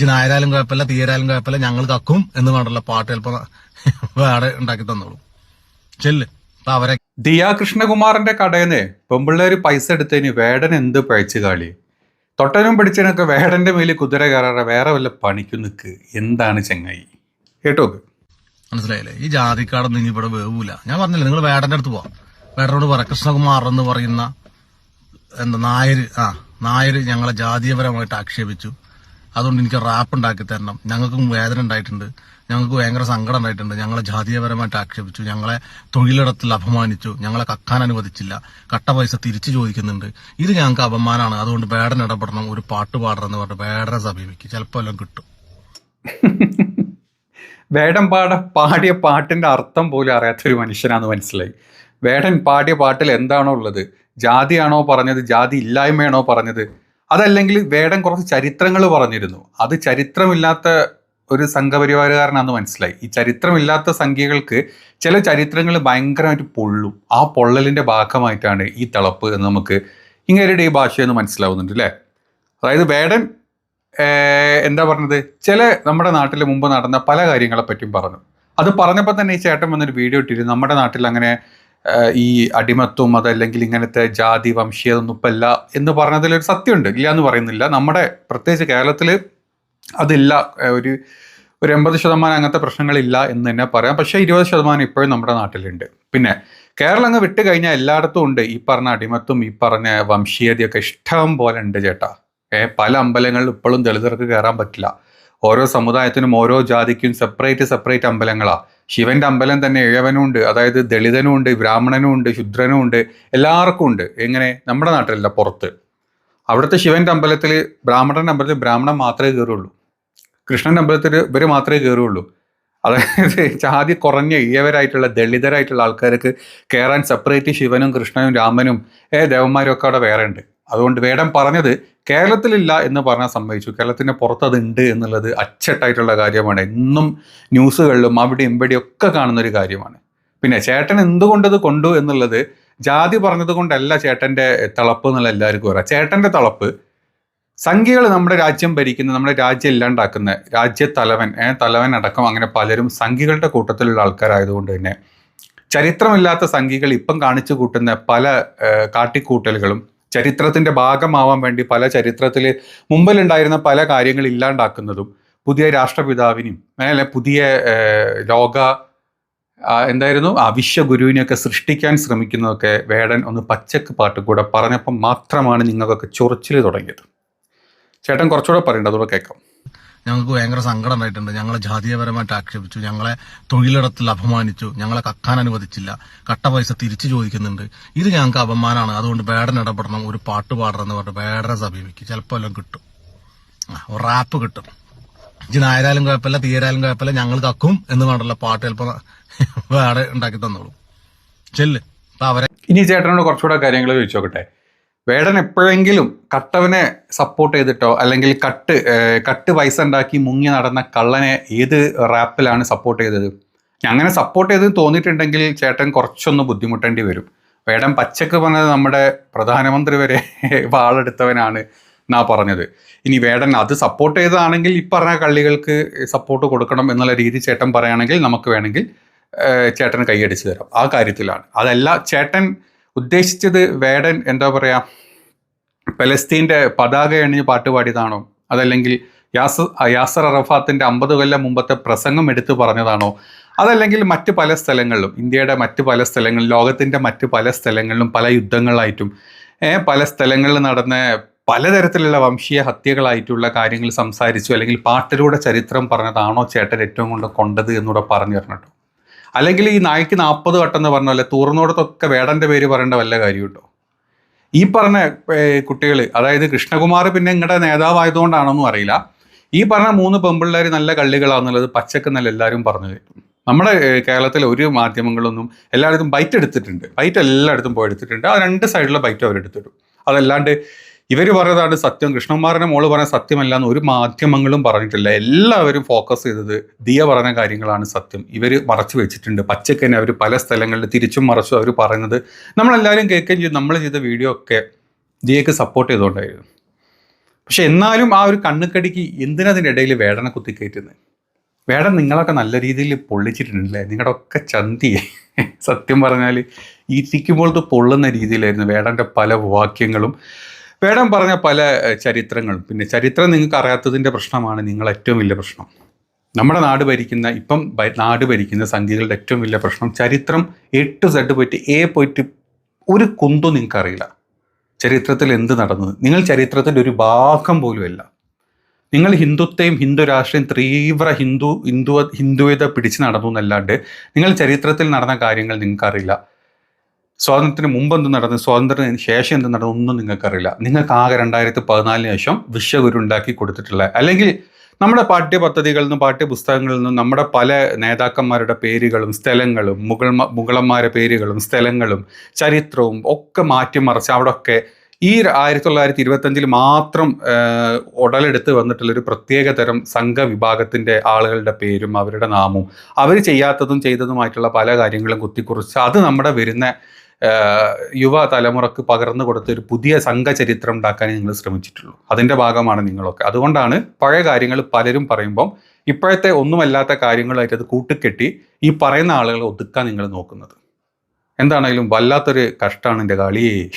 ഇജ്ജ് നായരാലും കുഴപ്പമില്ല തീയരായാലും കുഴപ്പമില്ല ഞങ്ങൾ കക്കും എന്ന് വേണ്ടല്ലോ പാട്ട് ചിലപ്പോ വേറെ ഉണ്ടാക്കി തന്നോളൂ. ചെല്ല് അപ്പൊ അവരെ ദിയ കൃഷ്ണകുമാറിന്റെ കടയിന്ന് പെമ്പിള്ളേര് പൈസ എടുത്തതിന് വേടൻ എന്ത് പഴച്ചു കാളി? തൊട്ടനും പിടിച്ചതിനൊക്കെ വേടന്റെ മേലിൽ കുതിര കയറാറ വേറെ വല്ല പണിക്കു നിൽക്ക് എന്താണ് ചെങ്ങായി? കേട്ടോ മനസ്സിലായില്ലേ? ഈ ജാതിക്കാടൊന്നും ഇനി ഇവിടെ വേവൂല. ഞാൻ പറഞ്ഞില്ല നിങ്ങൾ വേടന്റെ അടുത്ത് പോവാം. വേടനോട് പറ കൃഷ്ണകുമാർ എന്ന് പറയുന്ന എന്താ നായര് ആ നായര് ഞങ്ങളെ ജാതീയപരമായിട്ട് ആക്ഷേപിച്ചു. അതുകൊണ്ട് എനിക്ക് റാപ്പ് ഉണ്ടാക്കി തരണം. ഞങ്ങൾക്കും വേദന ഉണ്ടായിട്ടുണ്ട്. ഞങ്ങൾക്ക് ഭയങ്കര സങ്കടം ഉണ്ടായിട്ടുണ്ട്. ഞങ്ങളെ ജാതീയപരമായിട്ട് ആക്ഷേപിച്ചു. ഞങ്ങളെ തൊഴിലിടത്തിൽ അപമാനിച്ചു. ഞങ്ങളെ കക്കാൻ അനുവദിച്ചില്ല. കട്ട പൈസ തിരിച്ചു ചോദിക്കുന്നുണ്ട്. ഇത് ഞങ്ങൾക്ക് അപമാനമാണ്. അതുകൊണ്ട് വേടൻ ഇടപെടണം. ഒരു പാട്ട് പാടണം എന്ന് പറഞ്ഞു വേടനെ സമീപിക്കും. ചിലപ്പോൾ എല്ലാം കിട്ടും. വേടൻ പാട പാടിയ പാട്ടിന്റെ അർത്ഥം പോലും അറിയാത്തൊരു മനുഷ്യനാന്ന് മനസ്സിലായി. വേടൻ പാടിയ പാട്ടിൽ എന്താണോ ഉള്ളത്? ജാതിയാണോ പറഞ്ഞത്? ജാതി ഇല്ലായ്മയാണോ പറഞ്ഞത്? അതല്ലെങ്കിൽ വേടൻ കുറച്ച് ചരിത്രങ്ങൾ പറഞ്ഞിരുന്നു. അത് ചരിത്രമില്ലാത്ത ഒരു സംഘപരിവാരകാരനാണെന്ന് മനസ്സിലായി. ഈ ചരിത്രമില്ലാത്ത സംഖ്യകൾക്ക് ചില ചരിത്രങ്ങൾ ഭയങ്കരമായിട്ട് പൊള്ളും. ആ പൊള്ളലിന്റെ ഭാഗമായിട്ടാണ് ഈ തിളപ്പ് എന്ന് നമുക്ക് ഇങ്ങനെയുടെ ഈ ഭാഷയെന്ന് മനസ്സിലാവുന്നുണ്ട് അല്ലേ അതായത് വേടൻ എന്താ പറഞ്ഞത്? ചില നമ്മുടെ നാട്ടിൽ മുമ്പ് നടന്ന പല കാര്യങ്ങളെപ്പറ്റിയും പറഞ്ഞു. അത് പറഞ്ഞപ്പോൾ തന്നെ ഈ ചേട്ടൻ വന്നൊരു വീഡിയോ ഇട്ടിരുന്നു. നമ്മുടെ നാട്ടിൽ അങ്ങനെ ഈ അടിമത്വം അതല്ലെങ്കിൽ ഇങ്ങനത്തെ ജാതി വംശീയത ഒന്നും ഇപ്പം ഇല്ല എന്ന് പറഞ്ഞതിലൊരു സത്യമുണ്ട്. ഇല്ല എന്ന് പറയുന്നില്ല. നമ്മുടെ പ്രത്യേകിച്ച് കേരളത്തിൽ അതില്ല. ഒരു ഒരു എൺപത് ശതമാനം അങ്ങനത്തെ പ്രശ്നങ്ങളില്ല എന്ന് തന്നെ പറയാം. പക്ഷേ ഇരുപത് ശതമാനം ഇപ്പോഴും നമ്മുടെ നാട്ടിലുണ്ട്. പിന്നെ കേരളം അങ്ങ് വിട്ട് കഴിഞ്ഞാൽ എല്ലായിടത്തും ഉണ്ട്. ഈ പറഞ്ഞ അടിമത്വം ഈ പറഞ്ഞ വംശീയതയൊക്കെ ഇഷ്ടം പോലെ ഉണ്ട് ചേട്ടാ. ഏ പല അമ്പലങ്ങളിലും ഇപ്പോഴും ദളിതർക്ക് കയറാൻ പറ്റില്ല. ഓരോ സമുദായത്തിനും ഓരോ ജാതിക്കും സെപ്പറേറ്റ് സെപ്പറേറ്റ് അമ്പലങ്ങളാ. ശിവന്റെ അമ്പലം തന്നെ ഇഴവനും ഉണ്ട് അതായത് ദളിതനും ഉണ്ട് ബ്രാഹ്മണനും ഉണ്ട് ശുദ്രനും ഉണ്ട് എല്ലാവർക്കും ഉണ്ട് എങ്ങനെ? നമ്മുടെ നാട്ടിലല്ല പുറത്ത്. അവിടുത്തെ ശിവന്റെ അമ്പലത്തിൽ ബ്രാഹ്മണന്റെ അമ്പലത്തിൽ ബ്രാഹ്മണൻ മാത്രമേ കയറുള്ളൂ. കൃഷ്ണന്റെ അമ്പലത്തിൽ ഇവർ മാത്രമേ കയറുള്ളൂ. അതായത് ജാതി കുറഞ്ഞ ഇയവരായിട്ടുള്ള ദളിതരായിട്ടുള്ള ആൾക്കാർക്ക് കയറാൻ സെപ്പറേറ്റ് ശിവനും കൃഷ്ണനും രാമനും ഏ ദേവന്മാരും ഒക്കെ അവിടെ വേറെ ഉണ്ട്. അതുകൊണ്ട് വേടം പറഞ്ഞത് കേരളത്തിലില്ല എന്ന് പറഞ്ഞാൽ സംഭവിച്ചു കേരളത്തിന് പുറത്ത് അത് എന്നുള്ളത് അച്ചട്ടായിട്ടുള്ള കാര്യമാണ്. എന്നും ന്യൂസുകളിലും അവിടെയും ഒക്കെ കാണുന്ന ഒരു കാര്യമാണ്. പിന്നെ ചേട്ടൻ എന്തുകൊണ്ടത് കൊണ്ടു എന്നുള്ളത് ജാതി പറഞ്ഞത് കൊണ്ടല്ല ചേട്ടന്റെ തളപ്പ് എന്നുള്ള എല്ലാവർക്കും പറയാം ചേട്ടന്റെ തളപ്പ് സംഖ്യകൾ നമ്മുടെ രാജ്യം ഭരിക്കുന്ന നമ്മുടെ രാജ്യം ഇല്ലാണ്ടാക്കുന്ന രാജ്യ തലവൻ തലവൻ അടക്കം അങ്ങനെ പലരും സംഖ്യകളുടെ കൂട്ടത്തിലുള്ള ആൾക്കാരായതുകൊണ്ട് തന്നെ ചരിത്രമില്ലാത്ത സംഖ്യകൾ ഇപ്പം കാണിച്ചു കൂട്ടുന്ന പല കാട്ടിക്കൂട്ടലുകളും ചരിത്രത്തിന്റെ ഭാഗമാവാൻ വേണ്ടി പല ചരിത്രത്തിൽ മുമ്പിലുണ്ടായിരുന്ന പല കാര്യങ്ങൾ ഇല്ലാണ്ടാക്കുന്നതും പുതിയ രാഷ്ട്രപിതാവിനെയും അല്ലെ പുതിയ ലോക എന്തായിരുന്നു? ആ വിശ്വഗുരുവിനെയൊക്കെ സൃഷ്ടിക്കാൻ ശ്രമിക്കുന്നതൊക്കെ വേടൻ ഒന്ന് പച്ചക്ക് പാട്ട് കൂടെ പറഞ്ഞപ്പം മാത്രമാണ് നിങ്ങൾക്കൊക്കെ ചൊറിച്ചിൽ തുടങ്ങിയത്. ചേട്ടൻ കുറച്ചുകൂടെ പറയണ്ട അതുകൂടെ കേൾക്കാം. ഞങ്ങൾക്ക് ഭയങ്കര സങ്കടം ഉണ്ടായിട്ടുണ്ട്. ഞങ്ങളെ ജാതീയപരമായിട്ട് ആക്ഷേപിച്ചു. ഞങ്ങളെ തൊഴിലിടത്തിൽ അപമാനിച്ചു. ഞങ്ങളെ കക്കാൻ അനുവദിച്ചില്ല. കട്ട പൈസ തിരിച്ചു ചോദിക്കുന്നുണ്ട്. ഇത് ഞങ്ങൾക്ക് അപമാനമാണ്. അതുകൊണ്ട് വേടൻ ഇടപെടണം. ഒരു പാട്ട് പാടണം എന്ന് പറഞ്ഞ് വേടനെ സമീപിക്കും. ചിലപ്പോൾ എല്ലാം കിട്ടും. റാപ്പ് കിട്ടും. ഇജ്ജ് നായരാലും കുഴപ്പമില്ല തീരാലും കുഴപ്പമില്ല. ഞങ്ങൾ കക്കും എന്ന് പറഞ്ഞിട്ടുള്ള പാട്ട് ചിലപ്പോൾ വേറെ ഉണ്ടാക്കി തന്നോളൂ. ചെല്ല്. അവരെ ഇനി ചേട്ടനോട് കുറച്ചുകൂടെ കാര്യങ്ങൾ ചോദിച്ചു നോക്കട്ടെ വേടൻ എപ്പോഴെങ്കിലും കട്ടവനെ സപ്പോർട്ട് ചെയ്തിട്ടോ അല്ലെങ്കിൽ കട്ട് കട്ട് പൈസ ഉണ്ടാക്കി മുങ്ങി നടന്ന കള്ളനെ ഏത് റാപ്പിലാണ് സപ്പോർട്ട് ചെയ്തത്? അങ്ങനെ സപ്പോർട്ട് ചെയ്തെന്ന് തോന്നിയിട്ടുണ്ടെങ്കിൽ ചേട്ടൻ കുറച്ചൊന്ന് ബുദ്ധിമുട്ടേണ്ടി വരും. വേടൻ പച്ചക്ക് പറഞ്ഞത് നമ്മുടെ പ്രധാനമന്ത്രി വരെ വാളെടുത്തവനാണ് എന്നാ പറഞ്ഞത്. ഇനി വേടൻ അത് സപ്പോർട്ട് ചെയ്തതാണെങ്കിൽ ഈ പറഞ്ഞ കള്ളികൾക്ക് സപ്പോർട്ട് കൊടുക്കണം എന്നുള്ള രീതി ചേട്ടൻ പറയുകയാണെങ്കിൽ നമുക്ക് വേണമെങ്കിൽ ചേട്ടൻ കൈയടിച്ച് തരാം. ആ കാര്യത്തിലാണ്. അതല്ല ചേട്ടൻ ഉദ്ദേശിച്ചത് വേടൻ എന്താ പറയുക പലസ്തീന്റെ പതാക എണിഞ്ഞ് പാട്ട് പാടിയതാണോ? അതല്ലെങ്കിൽ യാസർ യാസർ അറഫാത്തിന്റെ അമ്പത് കൊല്ലം മുമ്പത്തെ പ്രസംഗം എടുത്തു പറഞ്ഞതാണോ? അതല്ലെങ്കിൽ മറ്റ് പല സ്ഥലങ്ങളിലും ഇന്ത്യയുടെ മറ്റ് പല സ്ഥലങ്ങളിലും ലോകത്തിന്റെ മറ്റ് പല സ്ഥലങ്ങളിലും പല യുദ്ധങ്ങളായിട്ടും പല സ്ഥലങ്ങളിൽ നടന്ന പലതരത്തിലുള്ള വംശീയ ഹത്യകളായിട്ടുള്ള കാര്യങ്ങൾ സംസാരിച്ചു അല്ലെങ്കിൽ പാട്ടിലൂടെ ചരിത്രം പറഞ്ഞതാണോ ചേട്ടൻ ഏറ്റവും കൊണ്ട് കൊണ്ടത് എന്നൂടെ പറഞ്ഞു തരണം കേട്ടോ. അല്ലെങ്കിൽ ഈ നായ്ക്ക് നാൽപ്പത് വട്ടം എന്ന് പറഞ്ഞ പോലെ തൂർന്നോടത്തൊക്കെ വേടന്റെ പേര് പറയേണ്ട വല്ല കാര്യമുണ്ടോ ഈ പറഞ്ഞ കുട്ടികൾ അതായത് കൃഷ്ണകുമാർ പിന്നെ നിങ്ങളുടെ നേതാവായതുകൊണ്ടാണോന്നും അറിയില്ല. ഈ പറഞ്ഞ മൂന്ന് പെമ്പിള്ളേർ നല്ല കള്ളികളാണെന്നുള്ളത് പച്ചക്കെന്നല്ല എല്ലാവരും പറഞ്ഞു കേട്ടു. നമ്മുടെ കേരളത്തിലെ ഒരു മാധ്യമങ്ങളൊന്നും എല്ലായിടത്തും ബൈറ്റ് എടുത്തിട്ടുണ്ട്. ബൈറ്റ് എല്ലായിടത്തും പോയി എടുത്തിട്ടുണ്ട്. ആ രണ്ട് സൈഡിലെ ബൈറ്റ് അവരെടുത്തിട്ടു. അതല്ലാണ്ട് ഇവർ പറയുന്നതാണ് സത്യം. കൃഷ്ണകുമാറിന്റെ മോൾ പറഞ്ഞ സത്യമല്ല എന്ന് ഒരു മാധ്യമങ്ങളും പറഞ്ഞിട്ടില്ല. എല്ലാവരും ഫോക്കസ് ചെയ്തത് ദിയ പറഞ്ഞ കാര്യങ്ങളാണ് സത്യം. ഇവർ മറച്ചു വെച്ചിട്ടുണ്ട്. പച്ചക്കന്നെ അവർ പല സ്ഥലങ്ങളിൽ തിരിച്ചും മറച്ചും അവർ പറയുന്നത് നമ്മളെല്ലാവരും കേൾക്കുകയും ചെയ്തു. നമ്മൾ ചെയ്ത വീഡിയോ ഒക്കെ ദിയക്ക് സപ്പോർട്ട് ചെയ്തുകൊണ്ടായിരുന്നു. പക്ഷെ എന്നാലും ആ ഒരു കണ്ണുക്കടിക്ക് എന്തിനതിന്റെ ഇടയിൽ വേടനെ കുത്തിക്കയറ്റുന്നത്? വേടൻ നിങ്ങളൊക്കെ നല്ല രീതിയിൽ പൊള്ളിച്ചിട്ടുണ്ടല്ലേ? നിങ്ങളുടെ ഒക്കെ ചന്തി സത്യം പറഞ്ഞാൽ ഇരിക്കുമ്പോഴത്തെ പൊള്ളുന്ന രീതിയിലായിരുന്നു വേടന്റെ പല വാക്യങ്ങളും. വേടൻ പറഞ്ഞ പല ചരിത്രങ്ങളും. പിന്നെ ചരിത്രം നിങ്ങൾക്ക് അറിയാത്തതിന്റെ പ്രശ്നമാണ് നിങ്ങൾ ഏറ്റവും വലിയ പ്രശ്നം. നമ്മുടെ നാട് ഭരിക്കുന്ന ഇപ്പം നാട് ഭരിക്കുന്ന സംഖ്യകളുടെ ഏറ്റവും വലിയ പ്രശ്നം ചരിത്രം എട്ട് സെഡ് പോയിട്ട് എ പോയിട്ട് ഒരു കുന്തും നിങ്ങൾക്കറിയില്ല ചരിത്രത്തിൽ എന്ത് നടന്നത്? നിങ്ങൾ ചരിത്രത്തിന്റെ ഒരു ഭാഗം പോലുമല്ല നിങ്ങൾ ഹിന്ദുത്വയും ഹിന്ദു രാഷ്ട്രീയം തീവ്ര ഹിന്ദു ഹിന്ദു ഹിന്ദുവേത പിടിച്ച് നടന്നു എന്നല്ലാണ്ട് നിങ്ങൾ ചരിത്രത്തിൽ നടന്ന കാര്യങ്ങൾ നിങ്ങൾക്കറിയില്ല സ്വാതന്ത്ര്യത്തിന് മുമ്പ് എന്ത് നടന്നു സ്വാതന്ത്ര്യത്തിന് ശേഷം എന്ത് നടന്നു ഒന്നും നിങ്ങൾക്കറിയില്ല. നിങ്ങൾക്ക് ആകെ രണ്ടായിരത്തി പതിനാലിന് ശേഷം വിശ്വഗുരു ഉണ്ടാക്കി കൊടുത്തിട്ടുള്ള അല്ലെങ്കിൽ നമ്മുടെ പാഠ്യപദ്ധതികളിൽ നിന്നും പാഠ്യപുസ്തകങ്ങളിൽ നിന്നും നമ്മുടെ പല നേതാക്കന്മാരുടെ പേരുകളും സ്ഥലങ്ങളും മുഗൾ മുഗളന്മാരുടെ പേരുകളും സ്ഥലങ്ങളും ചരിത്രവും ഒക്കെ മാറ്റിമറിച്ച് അവിടെയൊക്കെ ഈ ആയിരത്തി തൊള്ളായിരത്തി ഇരുപത്തഞ്ചിൽ മാത്രം ഉടലെടുത്ത് വന്നിട്ടുള്ളൊരു പ്രത്യേക തരം സംഘവിഭാഗത്തിന്റെ ആളുകളുടെ പേരും അവരുടെ നാമവും. അവർ ചെയ്യാത്തതും ചെയ്തതുമായിട്ടുള്ള പല കാര്യങ്ങളും കുത്തിക്കുറിച്ച് അത് നമ്മുടെ വരുന്ന യുവ തലമുറയ്ക്ക് പകർന്നു കൊടുത്ത ഒരു പുതിയ സംഘചരിത്രം ഉണ്ടാക്കാനേ നിങ്ങൾ ശ്രമിച്ചിട്ടുള്ളൂ. അതിന്റെ ഭാഗമാണ് നിങ്ങളൊക്കെ. അതുകൊണ്ടാണ് പഴയ കാര്യങ്ങൾ പലരും പറയുമ്പം ഇപ്പോഴത്തെ ഒന്നുമല്ലാത്ത കാര്യങ്ങളായിട്ട് അത് കൂട്ടിക്കെട്ടി ഈ പറയുന്ന ആളുകളെ ഒതുക്കാൻ നിങ്ങൾ നോക്കുന്നത്. എന്താണെങ്കിലും വല്ലാത്തൊരു കഷ്ടമാണ് എന്റെ കളിയേ